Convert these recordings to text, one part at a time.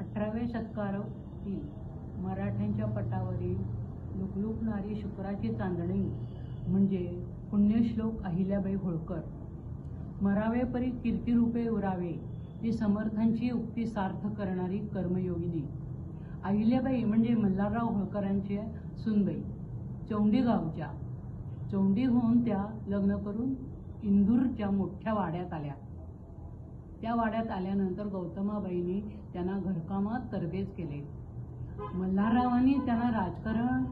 अठराव्या शतकातील मराठ्यांच्या पटावरील लुकलुकणारी शुक्राची चांदणी म्हणजे पुण्यश्लोक अहिल्याबाई होळकर. मरावे परी कीर्तिरूपे उरावे ही समर्थांची उक्ती सार्थ करणारी कर्मयोगिनी. अहिल्याबाई म्हणजे मल्हारराव होळकरांची सुनबाई चौंडी गावच्या चौंडीहून त्या लग्न करून इंदूरच्या मोठ्या वाड्यात आल्या. त्या वाड्यात आल्यानंतर गौतमाबाईंनी त्यांना घरकामात तरबेज केले. मल्हाररावांनी त्यांना राजकारण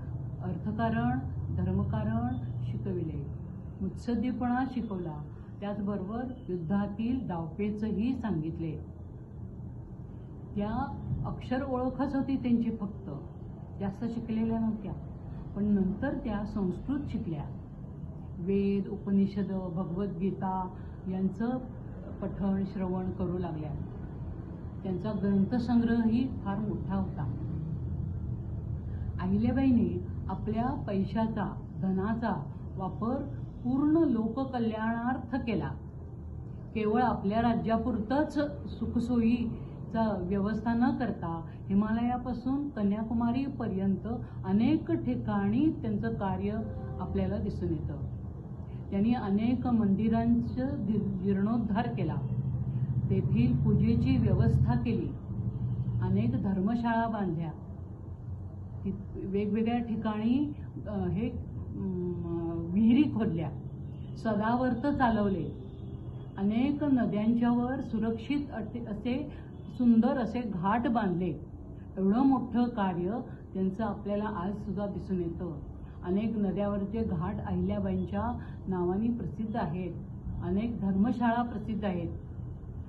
अर्थकारण धर्मकारण शिकविले. मुत्सद्दीपणा शिकवला. त्याचबरोबर युद्धातील डावपेचही सांगितले. त्या अक्षर ओळखच होती त्यांची फक्त. जास्त शिकलेल्या नव्हत्या पण नंतर त्या संस्कृत शिकल्या. वेद उपनिषद भगवद्गीता यांचं पठण श्रवण करू लागल्या. त्यांचा ग्रंथसंग्रहही फार मोठा होता. अहिल्याबाईंनी आपल्या पैशाचा धनाचा वापर पूर्ण लोककल्याणार्थ केला. केवळ आपल्या राज्यापुरतंच सुखसोयीचा व्यवस्था न करता हिमालयापासून कन्याकुमारीपर्यंत अनेक ठिकाणी त्यांचं कार्य आपल्याला दिसून येतं. त्यांनी अनेक मंदिरांचं जीर्णोद्धार केला. तेथील पूजेची व्यवस्था केली. अनेक धर्मशाळा बांधल्या. ति- वेगवेगळ्या ठिकाणी हे विहिरी खोदल्या. सदावर्त चालवले. अनेक नद्यांच्यावर सुरक्षित अटे- असे सुंदर असे घाट बांधले. एवढं मोठं कार्य त्यांचं आपल्याला आज सुद्धा दिसून येतं. अनेक नद्यावरचे घाट अहिल्याबाईंच्या नावाने प्रसिद्ध आहेत. अनेक धर्मशाळा प्रसिद्ध आहेत.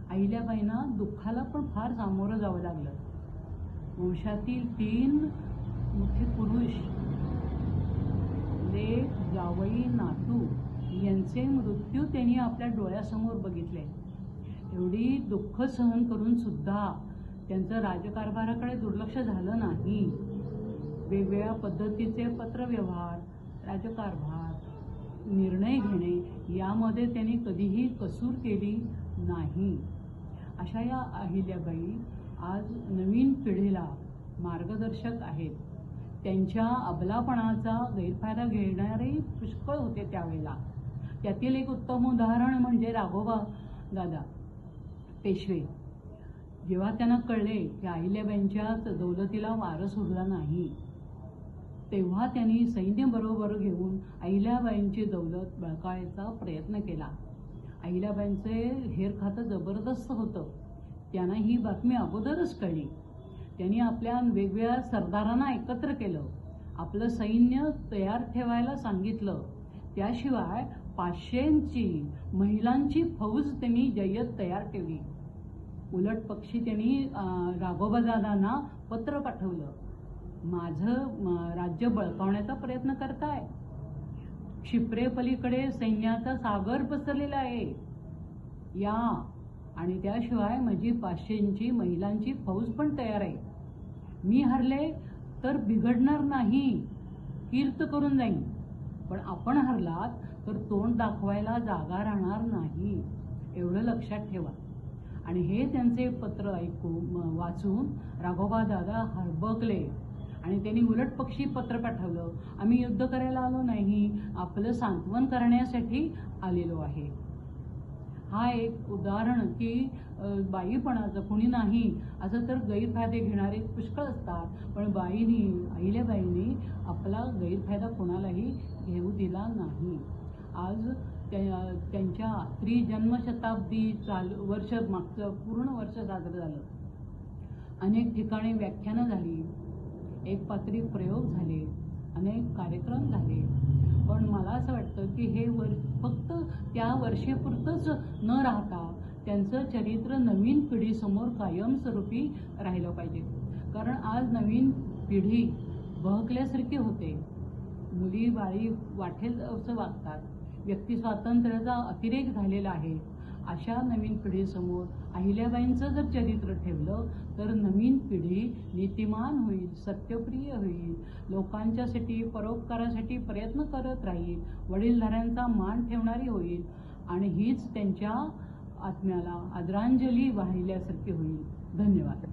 अहिल्याबाईंना दुःखाला पण फार सामोरं जावं लागलं. वंशातील तीन मुख्य पुरुष लेख जावई नातू यांचे मृत्यू त्यांनी आपल्या डोळ्यासमोर बघितले. एवढी दुःख सहन करून सुद्धा त्यांचं राजकारभाराकडे दुर्लक्ष झालं नाही. वेगवेगळ्या पद्धतीचे पत्रव्यवहार राजकारभार निर्णय घेणे यामध्ये त्यांनी कधीही कसूर केली नाही. अशा या अहिल्याबाई आज नवीन पिढीला मार्गदर्शक आहेत. त्यांच्या अबलापणाचा गैरफायदा घेणारे पुष्कळ होते त्यावेळेला. त्यातील एक उत्तम उदाहरण म्हणजे राघोबा दादा पेशवे. जेव्हा त्यांना कळले की अहिल्याबाईंच्या दौलतीला वारस उरला नाही तेव्हा त्यांनी सैन्य बरोबर घेऊन अहिल्याबाईंची दौलत बळकायचा प्रयत्न केला. अहिल्याबाईंचे हेर खातं जबरदस्त होतं. त्यांना ही बातमी अगोदरच कळली. त्यांनी आपल्या वेगवेगळ्या सरदारांना एकत्र केलं. आपलं सैन्य तयार ठेवायला सांगितलं. त्याशिवाय पाचशेंची महिलांची फौज त्यांनी जय्यत तयार ठेवली उलट पक्षी त्यांनी अं, राघोबादादांना पत्र पाठवलं. माझं राज्य बळकावण्याचा प्रयत्न करताय. क्षिप्रेपलीकडे सैन्याचा सागर पसरलेला आहे. या. आणि त्याशिवाय माझी पाचशेंची महिलांची फौज पण तयार आहे. मी हरले तर बिघडणार नाही. कीर्त करून जाईन. पण आपण हरलात तर तोंड दाखवायला जागा राहणार नाही. एवढं लक्षात ठेवा. आणि हे त्यांचे पत्र ऐकून वाचून राघोबा दादा हरबकले. आणि त्यांनी उलट पक्षी पत्र पाठवलं. आम्ही युद्ध करायला आलो नाही. आपलं सांत्वन करण्यासाठी आलेलो आहे. हा एक उदाहरण की बाईपणाचं. कुणी नाही असं तर गैरफायदे घेणारे पुष्कळ असतात. पण बाईनी अहिल्याबाईंनी आपला गैरफायदा कोणालाही घेऊ दिला नाही. आज त्या त्यांच्या त्रिजन्मशताब्दी चालू वर्ष मागचं पूर्ण वर्ष साजरं झालं. अनेक ठिकाणी व्याख्यानं झाली. एक पात्री प्रयोग झाले अनेक कार्यक्रम झाले. पण मला असं वाटतं की हे वर फक्त त्या वर्षीपुरतंच न राहता त्यांचं चरित्र नवीन पिढीसमोर कायमस्वरूपी राहिलं पाहिजे. कारण आज नवीन पिढी बहकल्यासारखी होते. मुली बाळी वाटेल असं वागतात. व्यक्ती स्वातंत्र्याचा अतिरेक झालेला आहे. अशा नवीन पिढीसमोर अहिल्याबाईंचं जर चरित्र ठेवलं तर नवीन पिढी नीतिमान होईल सत्यप्रिय होईल. लोकांच्यासाठी परोपकारासाठी प्रयत्न करत राहील वडीलधाऱ्यांचा मान ठेवणारी होईल आणि हीच त्यांच्या आत्म्याला आदरांजली वाहिल्यासारखी होईल. धन्यवाद.